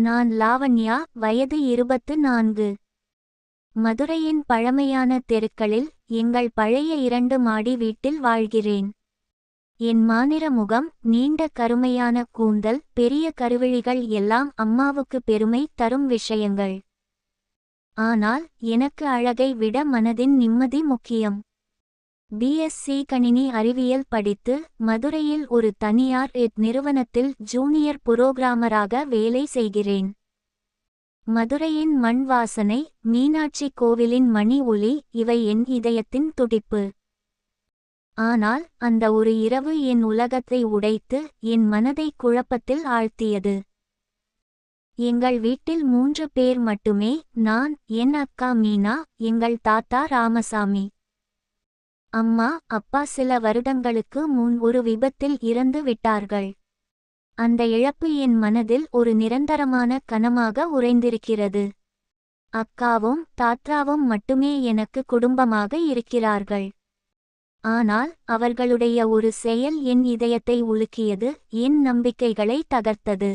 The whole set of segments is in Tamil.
நான் லாவண்யா வயது இருபத்து நான்கு. மதுரையின் பழமையான தெருக்களில் எங்கள் பழைய இரண்டு மாடி வீட்டில் வாழ்கிறேன். என் மாநிற முகம் நீண்ட கருமையான கூந்தல் பெரிய கருவிழிகள் எல்லாம் அம்மாவுக்கு பெருமை தரும் விஷயங்கள். ஆனால் எனக்கு அழகை விட மனதின் நிம்மதி முக்கியம். பிஎஸ்சி கணினி அறிவியல் படித்து மதுரையில் ஒரு தனியார் எட் நிறுவனத்தில் ஜூனியர் புரோகிராமராக வேலை செய்கிறேன். மதுரையின் மண் வாசனை மீனாட்சி கோவிலின் மணி ஒளி இவை என் இதயத்தின் துடிப்பு. ஆனால் அந்த ஒரு இரவு என் உலகத்தை உடைத்து என் மனதை குழப்பத்தில் ஆழ்த்தியது. எங்கள் வீட்டில் மூன்று பேர் மட்டுமே நான் என் அக்கா மீனா எங்கள் தாத்தா ராமசாமி. அம்மா அப்பா சில வருடங்களுக்கு முன் ஒரு விபத்தில் இறந்து விட்டார்கள். அந்த இழப்பு என் மனதில் ஒரு நிரந்தரமான கனமாக உறைந்திருக்கிறது. அக்காவும் தாத்தாவும் மட்டுமே எனக்கு குடும்பமாக இருக்கிறார்கள். ஆனால் அவர்களுடைய ஒரு செயல் என் இதயத்தை உலுக்கியது என் நம்பிக்கைகளை தகர்த்தது.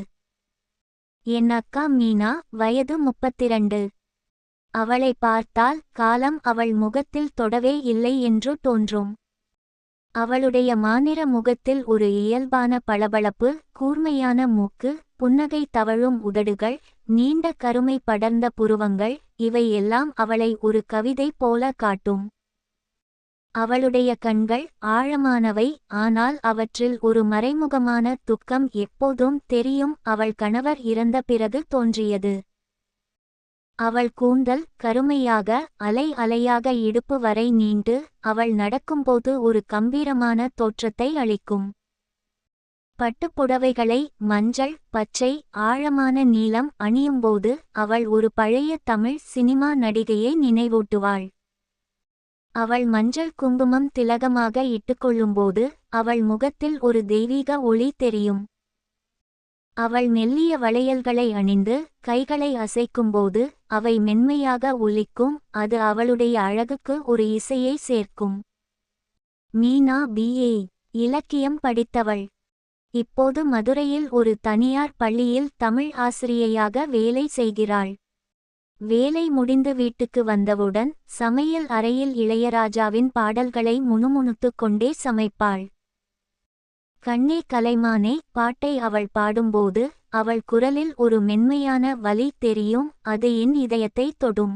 என் அக்கா மீனா வயது முப்பத்திரண்டு. அவளை பார்த்தால் காலம் அவள் முகத்தில் தொடவே இல்லை என்று தோன்றும். அவளுடைய மாநிற முகத்தில் ஒரு இயல்பான பளபளப்பு கூர்மையான மூக்கு புன்னகை தவழும் உதடுகள் நீண்ட கருமை படர்ந்த புருவங்கள் இவை எல்லாம் அவளை ஒரு கவிதை போல காட்டும். அவளுடைய கண்கள் ஆழமானவை ஆனால் அவற்றில் ஒரு மறைமுகமான துக்கம் எப்போதும் தெரியும் அவள் கணவர் இறந்த பிறகு தோன்றியது. அவள் கூந்தல் கருமையாக அலை அலையாக இடுப்பு வரை நீண்டு அவள் நடக்கும்போது ஒரு கம்பீரமான தோற்றத்தை அளிக்கும். பட்டுப்புடவைகளை மஞ்சள் பச்சை ஆழமான நீளம் அணியும்போது அவள் ஒரு பழைய தமிழ் சினிமா நடிகையை நினைவூட்டுவாள். அவள் மஞ்சள் குங்குமம் திலகமாக இட்டுக்கொள்ளும்போது அவள் முகத்தில் ஒரு தெய்வீக ஒளி தெரியும். அவள் மெல்லிய வளையல்களை அணிந்து கைகளை அசைக்கும்போது அவை மென்மையாக ஒலிக்கும் அது அவளுடைய அழகுக்கு ஒரு இசையை சேர்க்கும். மீனா பிஏ இலக்கியம் படித்தவள். இப்போது மதுரையில் ஒரு தனியார் பள்ளியில் தமிழ் ஆசிரியையாக வேலை செய்கிறாள். வேலை முடிந்து வீட்டுக்கு வந்தவுடன் சமையல் அறையில் இளையராஜாவின் பாடல்களை முணுமுணுத்துக் கொண்டே சமைப்பாள். கண்ணே கலைமானே பாட்டை அவள் பாடும்போது அவள் குரலில் ஒரு மென்மையான வலி தெரியும் அது என் இதயத்தை தொடும்.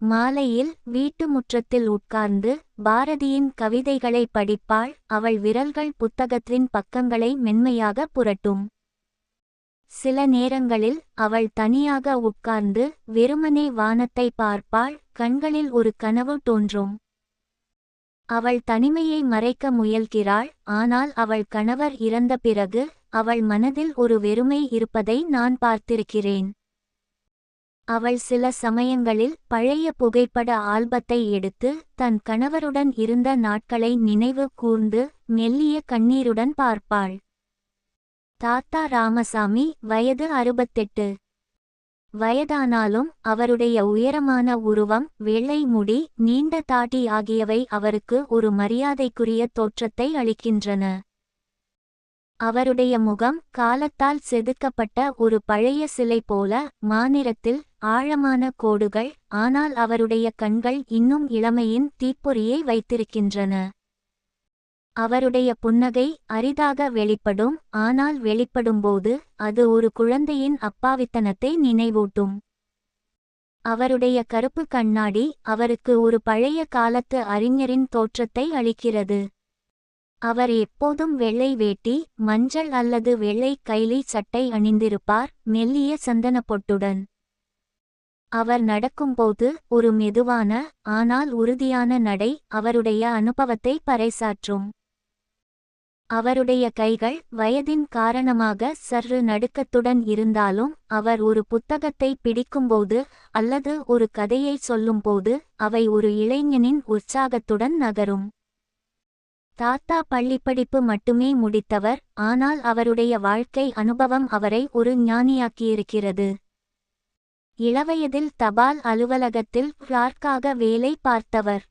மாலையில் வீட்டு முற்றத்தில் உட்கார்ந்து பாரதியின் கவிதைகளை படிப்பாள் அவள் விரல்கள் புத்தகத்தின் பக்கங்களை மென்மையாக புரட்டும். சில நேரங்களில் அவள் தனியாக உட்கார்ந்து வெறுமனே வானத்தை பார்ப்பாள் கண்களில் ஒரு கனவு தோன்றும். அவள் தனிமையை மறைக்க முயல்கிறாள் ஆனால் அவள் கணவர் இறந்த பிறகு அவள் மனதில் ஒரு வெறுமை இருப்பதை நான் பார்த்திருக்கிறேன். அவள் சில சமயங்களில் பழைய புகைப்பட ஆல்பத்தை எடுத்து தன் கணவருடன் இருந்த நாட்களை நினைவு கூர்ந்து மெல்லிய கண்ணீருடன் பார்ப்பாள். தாத்தா ராமசாமி வயது அறுபத்தெட்டு. வயதானாலும் அவருடைய உயரமான உருவம் வெள்ளை முடி நீண்ட தாடி ஆகியவை அவருக்கு ஒரு மரியாதைக்குரிய தோற்றத்தை அளிக்கின்றன. அவருடைய முகம் காலத்தால் செதுக்கப்பட்ட ஒரு பழைய சிலை போல மாநிறத்தில் ஆழமான கோடுகள் ஆனால் அவருடைய கண்கள் இன்னும் இளமையின் தீப்பொறியை வைத்திருக்கின்றன. அவருடைய புன்னகை அரிதாக வெளிப்படும் ஆனால் வெளிப்படும்போது அது ஒரு குழந்தையின் அப்பாவித்தனத்தை நினைவூட்டும். அவருடைய கருப்பு கண்ணாடி அவருக்கு ஒரு பழைய காலத்து அறிஞரின் தோற்றத்தை அளிக்கிறது. அவர் எப்போதும் வெள்ளை வேட்டி மஞ்சள் அல்லது வெள்ளை கைலி சட்டை அணிந்திருப்பார் மெல்லிய சந்தன பொட்டுடன் அவர் நடக்கும்போது ஒரு மெதுவான ஆனால் உறுதியான நடை அவருடைய அனுபவத்தை பறைசாற்றும். அவருடைய கைகள் வயதின் காரணமாக சற்று நடுக்கத்துடன் இருந்தாலும் அவர் ஒரு புத்தகத்தை பிடிக்கும்போது அல்லது ஒரு கதையை சொல்லும்போது அவை ஒரு இளைஞனின் உற்சாகத்துடன் நகரும். தாத்தா பள்ளிப்படிப்பு மட்டுமே முடித்தவர் ஆனால் அவருடைய வாழ்க்கை அனுபவம் அவரை ஒரு ஞானியாக்கியிருக்கிறது. இளவயதில் தபால் அலுவலகத்தில் கிளார்க்காக வேலை பார்த்தவர்.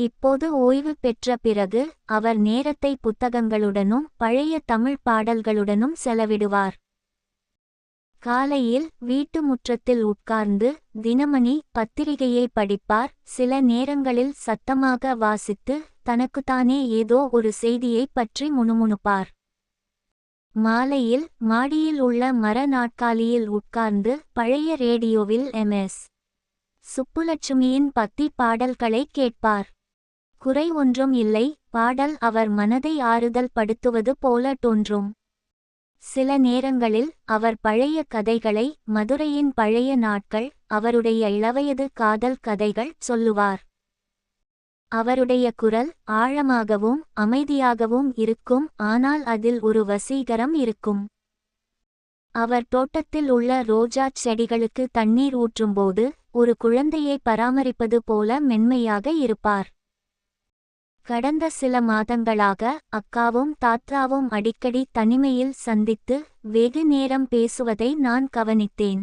இப்போது ஓய்வு பெற்ற பிறகு அவர் நேரத்தை புத்தகங்களுடனும் பழைய தமிழ் பாடல்களுடனும் செலவிடுவார். காலையில் வீட்டு முற்றத்தில் உட்கார்ந்து தினமணி பத்திரிகையை படிப்பார். சில நேரங்களில் சத்தமாக வாசித்து தனக்குத்தானே ஏதோ ஒரு செய்தியைப் பற்றி முணுமுணுப்பார். மாலையில் மாடியில் உள்ள மர நாட்காலியில் உட்கார்ந்து பழைய ரேடியோவில் எம்எஸ் சுப்புலட்சுமியின் பத்தி பாடல்களை கேட்பார். குறை ஒன்றும் இல்லை பாடல் அவர் மனதை ஆறுதல் படுத்துவது போல தோன்றும். சில நேரங்களில் அவர் பழைய கதைகளை மதுரையின் பழைய நாட்கள் அவருடைய இளவயது காதல் கதைகள் சொல்லுவார். அவருடைய குரல் ஆழமாகவும் அமைதியாகவும் இருக்கும் ஆனால் அதில் ஒரு வசீகரம் இருக்கும். அவர் தோட்டத்தில் உள்ள ரோஜா செடிகளுக்கு தண்ணீர் ஊற்றும்போது ஒரு குழந்தையை பராமரிப்பது போல மென்மையாக இருப்பார். கடந்த சில மாதங்களாக அக்காவும் தாத்தாவும் அடிக்கடி தனிமையில் சந்தித்து வெகு நேரம் பேசுவதை நான் கவனித்தேன்.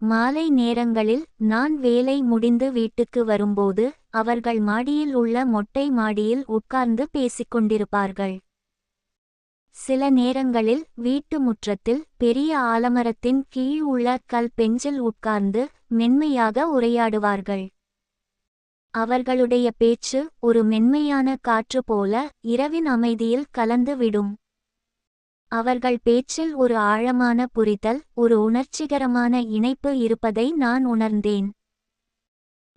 மாலை நேரங்களில் நான் வேலை முடிந்து வீட்டுக்கு வரும்போது அவர்கள் மாடியில் உள்ள மொட்டை மாடியில் உட்கார்ந்து பேசிக்கொண்டிருப்பார்கள் சில நேரங்களில் வீட்டு முற்றத்தில் பெரிய ஆலமரத்தின் கீழ் உள்ள கல் பெஞ்சில் உட்கார்ந்து மென்மையாக உரையாடுவார்கள். அவர்களுடைய பேச்சு ஒரு மென்மையான காற்று போல இரவின் அமைதியில் கலந்து விடும். அவர்கள் பேச்சில் ஒரு ஆழமான புரிதல் ஒரு உணர்ச்சிகரமான இணைப்பு இருப்பதை நான் உணர்ந்தேன்.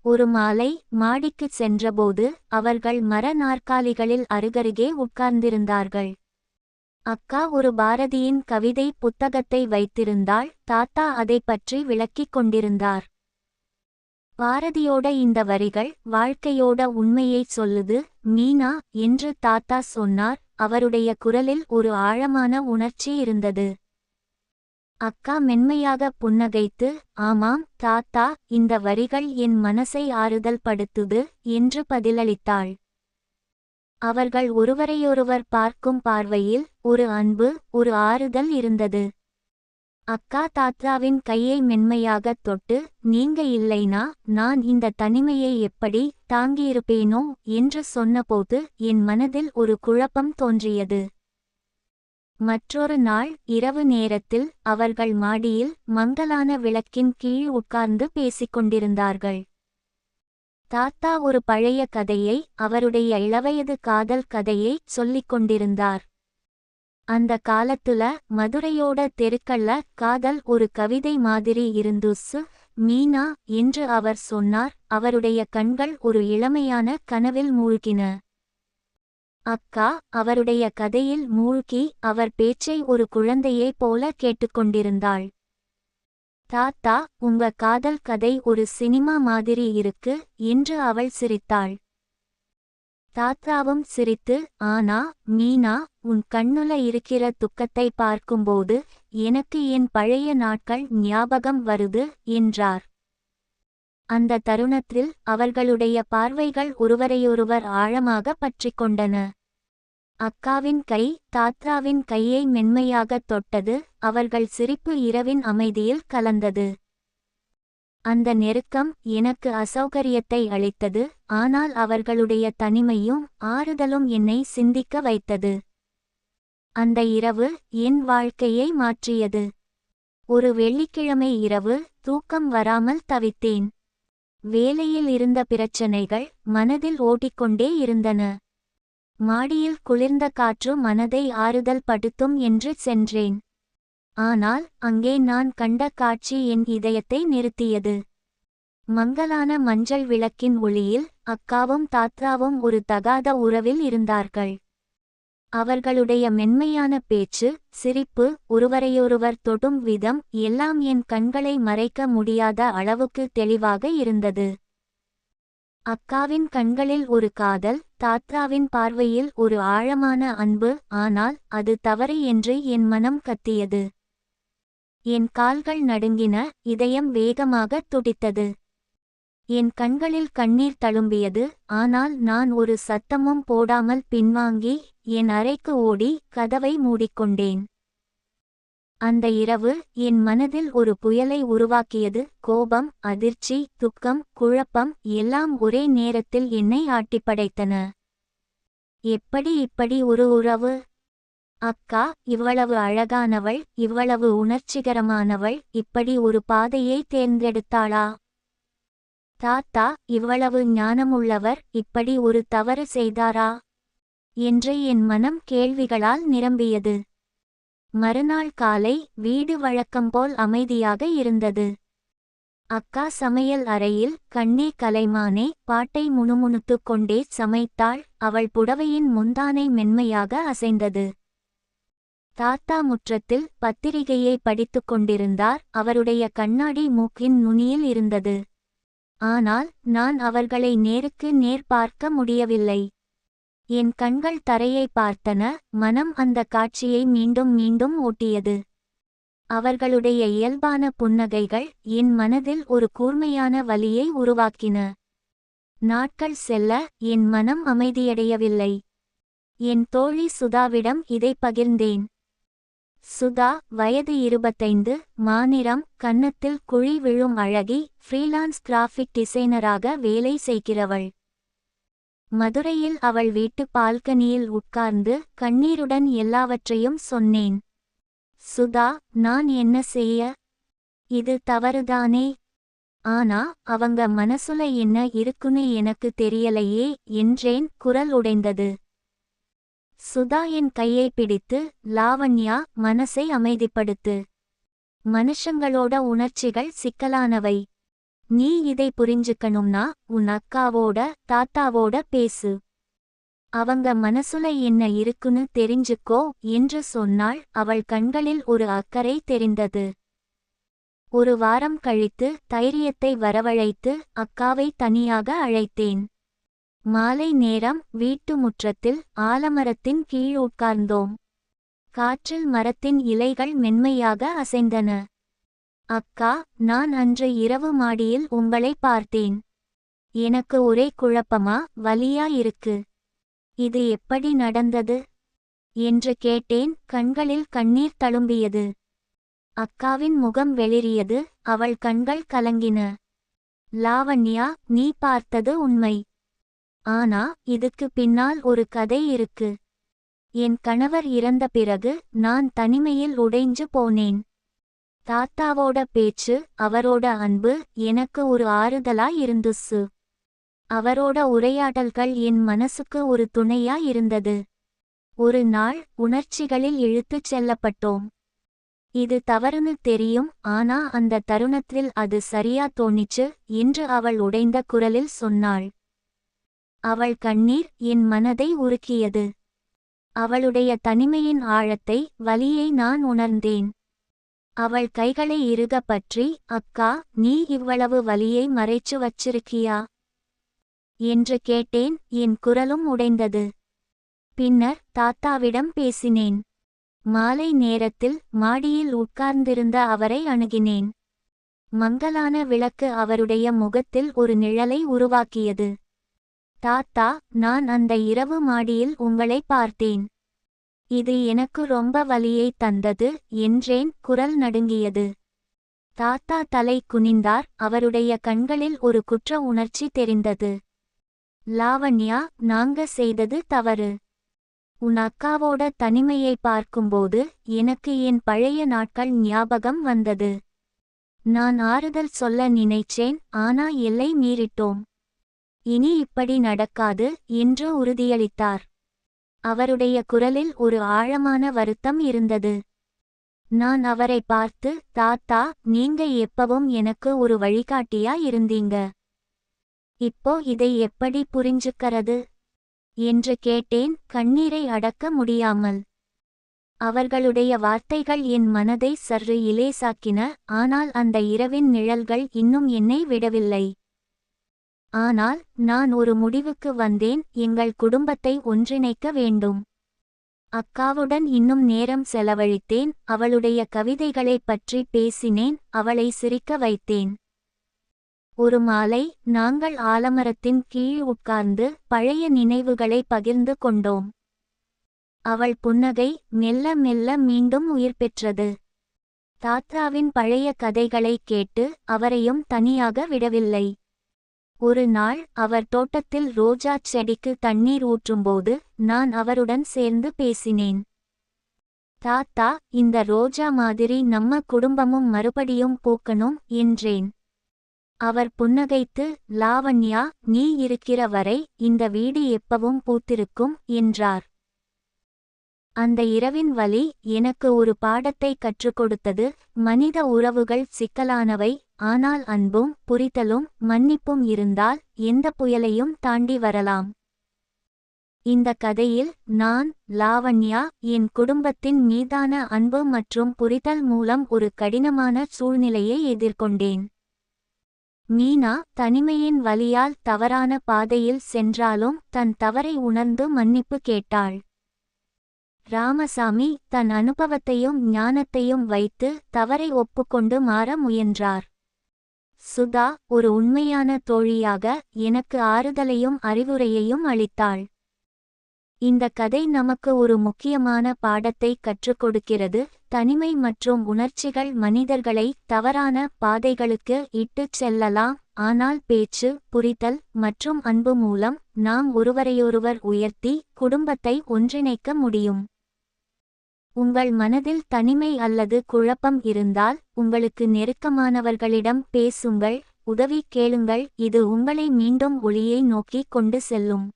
ஒரு மாலை மாடிக்குச் சென்றபோது அவர்கள் மர நாற்காலிகளில் அருகருகே உட்கார்ந்திருந்தார்கள். அக்கா ஒரு பாரதியின் கவிதை புத்தகத்தை வைத்திருந்தாள் தாத்தா அதைப் பற்றி விளக்கிக் கொண்டிருந்தார். பாரதியோட இந்த வரிகள் வாழ்க்கையோட உண்மையைச் சொல்லுது. மீனா என்று தாத்தா சொன்னார். அவருடைய குரலில் ஒரு ஆழமான உணர்ச்சி இருந்தது. அக்கா மென்மையாக புன்னகைத்து ஆமாம் தாத்தா இந்த வரிகள் என் மனசை ஆறுதல் படுத்துது என்று பதிலளித்தாள். அவர்கள் ஒருவரையொருவர் பார்க்கும் பார்வையில் ஒரு அன்பு ஒரு ஆறுதல் இருந்தது. அக்கா தாத்தாவின் கையை மென்மையாகத் தொட்டு நீங்க இல்லைனா நான் இந்த தனிமையை எப்படி தாங்கியிருப்பேனோ என்று சொன்னபோது என் மனதில் ஒரு குழப்பம் தோன்றியது. மற்றொரு நாள் இரவு நேரத்தில் அவர்கள் மாடியில் மங்கலான விளக்கின் கீழ் உட்கார்ந்து பேசிக்கொண்டிருந்தார்கள் தாத்தா ஒரு பழைய கதையை அவருடைய இளவயது காதல் கதையை சொல்லிக் கொண்டிருந்தார். அந்த காலத்துல மதுரையோட தெருக்கள்ல காதல் ஒரு கவிதை மாதிரி இருந்துசு மீனா என்று அவர் சொன்னார். அவருடைய கண்கள் ஒரு இளமையான கனவில் மூழ்கின. அக்கா அவருடைய கதையில் மூழ்கி அவர் பேச்சை ஒரு குழந்தையைப் போல கேட்டுக்கொண்டிருந்தாள். தாத்தா உங்க காதல் கதை ஒரு சினிமா மாதிரி இருக்கு என்று அவள் சிரித்தாள். தாத்தாவும் சிரித்து ஆனா மீனா உன் கண்ணுல இருக்கிற துக்கத்தை பார்க்கும்போது எனக்கு என் பழைய நாட்கள் ஞாபகம் வருது என்றார். அந்த தருணத்தில் அவர்களுடைய பார்வைகள் ஒருவரையொருவர் ஆழமாக பற்றிக் கொண்டன. அக்காவின் கை தாத்தாவின் கையை மென்மையாகத் தொட்டது அவர்கள் சிரிப்பு இரவின் அமைதியில் கலந்தது. அந்த நெருக்கம் எனக்கு அசௌகரியத்தை அளித்தது ஆனால் அவர்களுடைய தனிமையும் ஆறுதலும் என்னை சிந்திக்க வைத்தது. அந்த இரவு என் வாழ்க்கையை மாற்றியது. ஒரு வெள்ளிக்கிழமை இரவு தூக்கம் வராமல் தவித்தேன். வேலையில் இருந்த பிரச்சனைகள் மனதில் ஓடிக்கொண்டே இருந்தன. மாடியில் குளிர்ந்த காற்று மனதை ஆறுதல் படுத்தும் என்று சென்றேன். ஆனால் அங்கே நான் கண்ட காட்சி என் இதயத்தை நிறுத்தியது. மங்கலான மஞ்சள் விளக்கின் ஒளியில் அக்காவும் தாத்ராவும் ஒரு தகாத உறவில் இருந்தார்கள். அவர்களுடைய மென்மையான பேச்சு சிரிப்பு ஒருவரையொருவர் தொடும் விதம் எல்லாம் என் கண்களை மறைக்க முடியாத அளவுக்கு தெளிவாக இருந்தது. அக்காவின் கண்களில் ஒரு காதல் தாத்ராவின் பார்வையில் ஒரு ஆழமான அன்பு ஆனால் அது தவறு என்று என் மனம் கத்தியது. என் கால்கள் நடுங்கின இதயம் வேகமாக துடித்தது. என் கண்களில் கண்ணீர் தழும்பியது ஆனால் நான் ஒரு சத்தமும் போடாமல் பின்வாங்கி என் அறைக்கு ஓடி கதவை மூடிக்கொண்டேன். அந்த இரவு என் மனதில் ஒரு புயலை உருவாக்கியது கோபம் அதிர்ச்சி துக்கம் குழப்பம் எல்லாம் ஒரே நேரத்தில் என்னை ஆட்டிப்படைத்தன. எப்படி இப்படி ஒரு உறவு? அக்கா இவ்வளவு அழகானவள் இவ்வளவு உணர்ச்சிகரமானவள் இப்படி ஒரு பாதையை தேர்ந்தெடுத்தாளா? தாத்தா இவ்வளவு ஞானமுள்ளவர் இப்படி ஒரு தவறு செய்தாரா? என்று என் மனம் கேள்விகளால் நிரம்பியது. மறுநாள் காலை வீடு வழக்கம்போல் அமைதியாக இருந்தது. அக்கா சமையல் அறையில் கண்ணே கலைமானே பாட்டை முணுமுணுத்துக் கொண்டே சமைத்தாள் அவள் புடவையின் முந்தானை மென்மையாக அசைந்தது. தாத்தா முற்றத்தில் பத்திரிகையை படித்துக் கொண்டிருந்தார். அவருடைய கண்ணாடி மூக்கின் நுனியில் இருந்தது. ஆனால் நான் அவர்களை நேருக்கு நேர் பார்க்க முடியவில்லை. என் கண்கள் தரையை பார்த்தன. மனம் அந்த காட்சியை மீண்டும் மீண்டும் ஓட்டியது. அவர்களுடைய இயல்பான புன்னகைகள் என் மனதில் ஒரு கூர்மையான வலியை உருவாக்கின. நாட்கள் செல்ல என் மனம் அமைதியடையவில்லை. என் தோழி சுதாவிடம் இதை பகிர்ந்தேன். சுதா வயது இருபத்தைந்து மாநிறம் கன்னத்தில் குழி விழும் அழகி ஃப்ரீலான்ஸ் கிராஃபிக் டிசைனராக வேலை செய்கிறவள். மதுரையில் அவள் வீட்டு பால்கனியில் உட்கார்ந்து கண்ணீருடன் எல்லாவற்றையும் சொன்னேன். சுதா நான் என்ன செய்ய? இது தவறுதானே? ஆனா அவங்க மனசுல என்ன இருக்குன்னு எனக்கு தெரியலையே என்றேன் குரல் உடைந்தது. சுதா என் கையை பிடித்து லாவண்யா மனசை அமைதிப்படுத்து. மனுஷங்களோட உணர்ச்சிகள் சிக்கலானவை. நீ இதை புரிஞ்சுக்கணும்னா உன் அக்காவோட தாத்தாவோட பேசு. அவங்க மனசுல என்ன இருக்குன்னு தெரிஞ்சுக்கோ என்று சொன்னாள் அவள் கண்களில் ஒரு அக்கறை தெரிந்தது. ஒரு வாரம் கழித்து தைரியத்தை வரவழைத்து அக்காவை தனியாக அழைத்தேன். மாலை நேரம் வீட்டு முற்றத்தில் ஆலமரத்தின் கீழ் உட்கார்ந்தோம். காற்றில் மரத்தின் இலைகள் மென்மையாக அசைந்தன. அக்கா நான் அன்று இரவு மாடியில் உங்களை பார்த்தேன். எனக்கு ஒரே குழப்பமா? வலியா இருக்கு. இது எப்படி நடந்தது என்று கேட்டேன். கண்களில் கண்ணீர் தழும்பியது. அக்காவின் முகம் வெளிரியது அவள் கண்கள் கலங்கின. லாவண்யா நீ பார்த்தது உண்மை. ஆனா இதுக்கு பின்னால் ஒரு கதை இருக்கு. என் கணவர் இறந்த பிறகு நான் தனிமையில் உடைஞ்சு போனேன். தாத்தாவோட பேச்சு அவரோட அன்பு எனக்கு ஒரு ஆறுதலா இருந்துச்சு அவரோட உரையாடல்கள் என் மனசுக்கு ஒரு துணையா இருந்தது. ஒரு நாள் உணர்ச்சிகளில் இழுத்துச் செல்லப்பட்டோம். இது தவறுன்னு தெரியும் ஆனா அந்த தருணத்தில் அது சரியா தோணிச்சு என்று அவள் உடைந்த குரலில் சொன்னாள். அவள் கண்ணீர் என் மனதை உருக்கியது. அவளுடைய தனிமையின் ஆழத்தை வலியை நான் உணர்ந்தேன். அவள் கைகளை இறுக பற்றி அக்கா நீ இவ்வளவு வலியை மறைச்சு வச்சிருக்கியா என்று கேட்டேன் என் குரலும் உடைந்தது. பின்னர் தாத்தாவிடம் பேசினேன். மாலை நேரத்தில் மாடியில் உட்கார்ந்திருந்த அவரை அணுகினேன். மங்கலான விளக்கு அவருடைய முகத்தில் ஒரு நிழலை உருவாக்கியது. தாத்தா நான் அந்த இரவு மாடியில் உங்களை பார்த்தேன். இது எனக்கு ரொம்ப வலியை தந்தது என்றேன் குரல் நடுங்கியது. தாத்தா தலை குனிந்தார் அவருடைய கண்களில் ஒரு குற்ற உணர்ச்சி தெரிந்தது. லாவண்யா நாங்க செய்தது தவறு. உன் அக்காவோட தனிமையை பார்க்கும்போது எனக்கு என் பழைய நாட்கள் ஞாபகம் வந்தது. நான் ஆறுதல் சொல்ல நினைச்சேன் ஆனா எல்லை மீறிட்டோம். இனி இப்படி நடக்காது என்று உறுதியளித்தார். அவருடைய குரலில் ஒரு ஆழமான வருத்தம் இருந்தது. நான் அவரை பார்த்து தாத்தா நீங்க எப்பவும் எனக்கு ஒரு வழிகாட்டியா இருந்தீங்க. இப்போ இதை எப்படி புரிஞ்சுக்கறது? என்று கேட்டேன் கண்ணீரை அடக்க முடியாமல். அவர்களுடைய வார்த்தைகள் என் மனதை சற்று இலேசாக்கின ஆனால் அந்த இரவின் நிழல்கள் இன்னும் என்னை விடவில்லை. ஆனால் நான் ஒரு முடிவுக்கு வந்தேன் எங்கள் குடும்பத்தை ஒன்றிணைக்க வேண்டும். அக்காவுடன் இன்னும் நேரம் செலவழித்தேன் அவளுடைய கவிதைகளைப் பற்றி பேசினேன் அவளை சிரிக்க வைத்தேன். ஒரு மாலை நாங்கள் ஆலமரத்தின் கீழ் உட்கார்ந்து பழைய நினைவுகளை பகிர்ந்து கொண்டோம். அவள் புன்னகை மெல்ல மெல்ல மீண்டும் உயிர் பெற்றது. தாத்தாவின் பழைய கதைகளை கேட்டு அவரையும் தனியாக விடவில்லை. ஒரு நாள் அவர் தோட்டத்தில் ரோஜா செடிக்கு தண்ணீர் ஊற்றும்போது நான் அவருடன் சேர்ந்து பேசினேன். தாத்தா இந்த ரோஜா மாதிரி நம்ம குடும்பமும் மறுபடியும் பூக்கணும் என்றேன். அவர் புன்னகைத்து லாவண்யா நீ இருக்கிற வரை இந்த வீடு எப்பவும் பூத்திருக்கும் என்றார். அந்த இரவின் வழி எனக்கு ஒரு பாடத்தை கற்றுக் கொடுத்தது மனித உறவுகள் சிக்கலானவை ஆனால் அன்பும் புரிதலும் மன்னிப்பும் இருந்தால் எந்த புயலையும் தாண்டி வரலாம். இந்த கதையில் நான் லாவண்யா என் குடும்பத்தின் மீதான அன்பு மற்றும் புரிதல் மூலம் ஒரு கடினமான சூழ்நிலையை எதிர்கொண்டேன். மீனா தனிமையின் வலியால் தவறான பாதையில் சென்றாலும் தன் தவறை உணர்ந்து மன்னிப்பு கேட்டாள். ராமசாமி தன் அனுபவத்தையும் ஞானத்தையும் வைத்து தவறை ஒப்புக்கொண்டு மாற முயன்றார். சுதா ஒரு உண்மையான தோழியாக எனக்கு ஆறுதலையும் அறிவுரையையும் அளித்தாள். இந்த கதை நமக்கு ஒரு முக்கியமான பாடத்தை கற்றுக் கொடுக்கிறது. தனிமை மற்றும் உணர்ச்சிகள் மனிதர்களை தவறான பாதைகளுக்கு இட்டுச் செல்லலாம். ஆனால் பேச்சு புரிதல் மற்றும் அன்பு மூலம் நாம் ஒருவரையொருவர் உயர்த்தி குடும்பத்தை ஒன்றிணைக்க முடியும். உங்கள் மனதில் தனிமை அல்லது குழப்பம் இருந்தால் உங்களுக்கு நெருக்கமானவர்களிடம் பேசுங்கள் உதவி கேளுங்கள் இது உங்களை மீண்டும் ஒளியை நோக்கி கொண்டு செல்லும்.